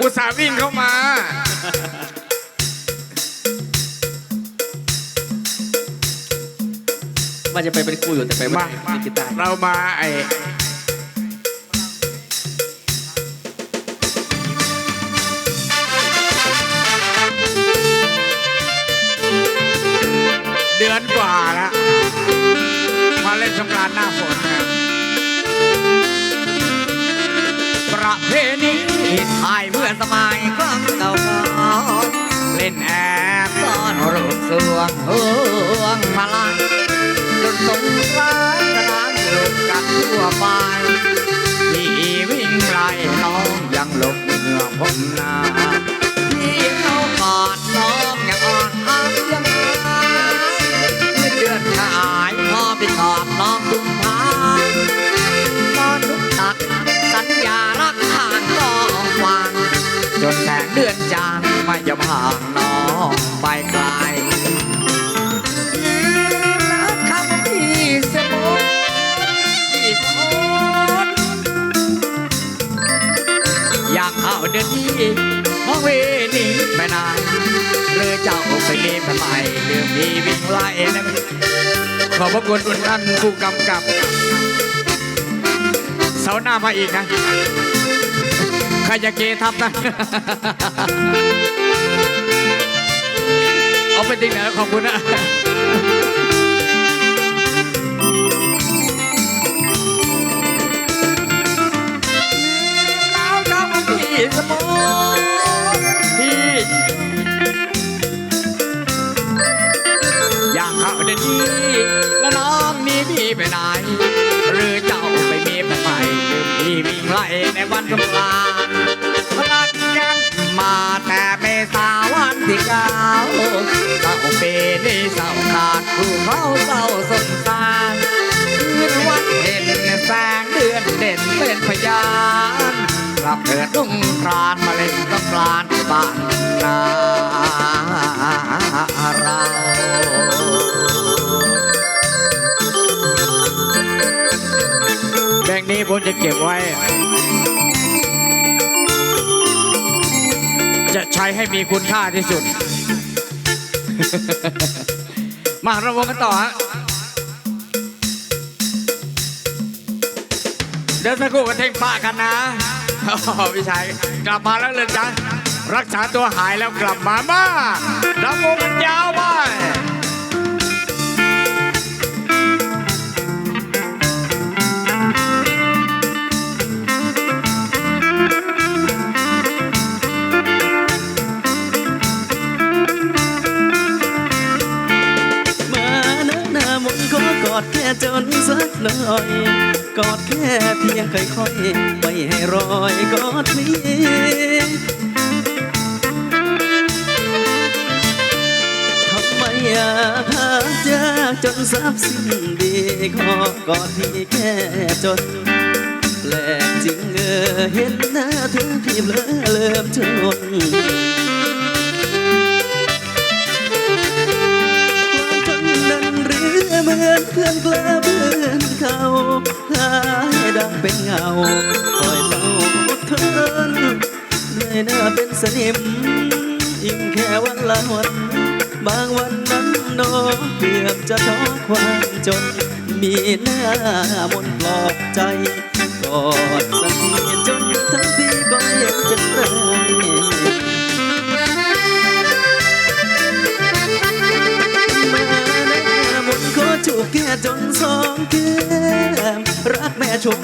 อุตส่าห์วิ่งเข้ามาว่าจะไปเป็นครูอยู่แต่ไปไม่มา ได้เล่นกีตาร์เรามาไอเดือนกว่าแล้วมาเล่นสงกรานต์หน้าฝนครับประเพณี ไายเมื่อสมัยครั้งเก่าเล่นแอบซ่อนรูปสวงเออ จนแสงเดือนจางไม่ยอมห่างน้องไปไกลลืมรักคำพี่สมที่สนอยากเอาเดือนที่มองเวนีไปนานหรือเจ้าไปมีแฟนใหม่ลืมพี่วิ่งไล่นะขอบพระคุณคุณท่านผู้กำกับเสาหน้ามาอีกนะ รจะเกทับนะ เอาไปจริงนะขอบคุณนะ วันที่เก้าเศร้าเปนี้เศร้าขาดคู่เขาเศร้าสงสารคืนวันเห็นแสงเดือนเด่นเป็นพยานกลับเถิดนุ่งครานมาเล่นสงกรานบ้านนาเราแบงนี้ผมจะเก็บไว้ จะใช้ให้มีคุณค่าที่สุด มาเราวงกันต่อฮะเดี๋ยวสักครู่ก็เท่งป้ากันนะพี่ชายกลับมาแล้วเลยจ้ะรักษาตัวหายแล้วกลับมามาเราวง สักอยกอดแค่เพียงค่อยๆไม่ให้รอยกอดนี้ทำไมอยากหายากจนทราบสิ้นดีขอกอดพี่แค่จนแปลกจริงเออเห็นหน้าเธอพี่เบลอเริ่มจน มือนเพื่อนกลาเพื่อนเขาหายดังเป็นเงาคอยเฝ้าอดทนเลยหน้าเป็นสนิมอิ่มแค่วันละวัน บางวันนั้นน้องเกือบจะท้อความจน มีหน้ามนปลอบใจกอดสักทีจนทั้งทีก็ยังเป็นไร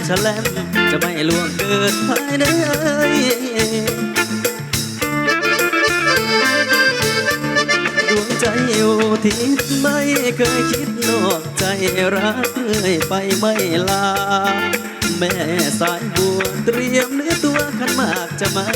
ฉลมจะไม่ล่วงเกินภายในดวงใจอยู่ที่ไม่เคยคิดนอกใจรักเลยไปไม่ลา แม่สายบัวเตรียมเนื้อตัวขันมากจะมา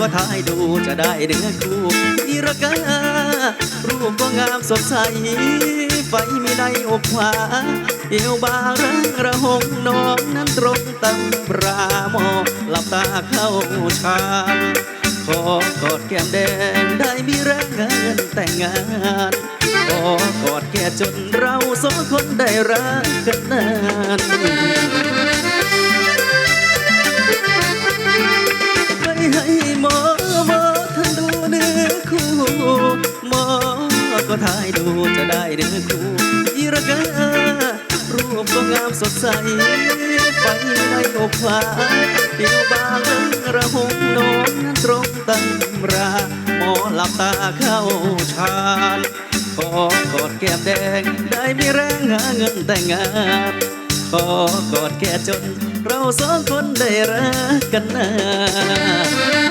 ก็ถ่ายดูจะได้เนื้อคู่อีรการูปก็งามสดใส ไฟมีในอกขวา เอวบางรังระหงน้องนั้นตรงตำปรามอหลับตาเข้าชาขอกอดแก้มแดงได้มีแรงเงินแต่งงานขอกอดแค่จนเราสองคนได้รักกันนาน จะได้เนื้อคู่อีรการูปก็งามสดใสไฟในอกขวาเดียวบางระหงนอนนั้นตรงตำราหมอหลับตาเข้าชานขอกอดแก้มแดงได้มีแรงหาเงินแต่งงานขอกอดแค่จนเราสองคนได้รักกันนาน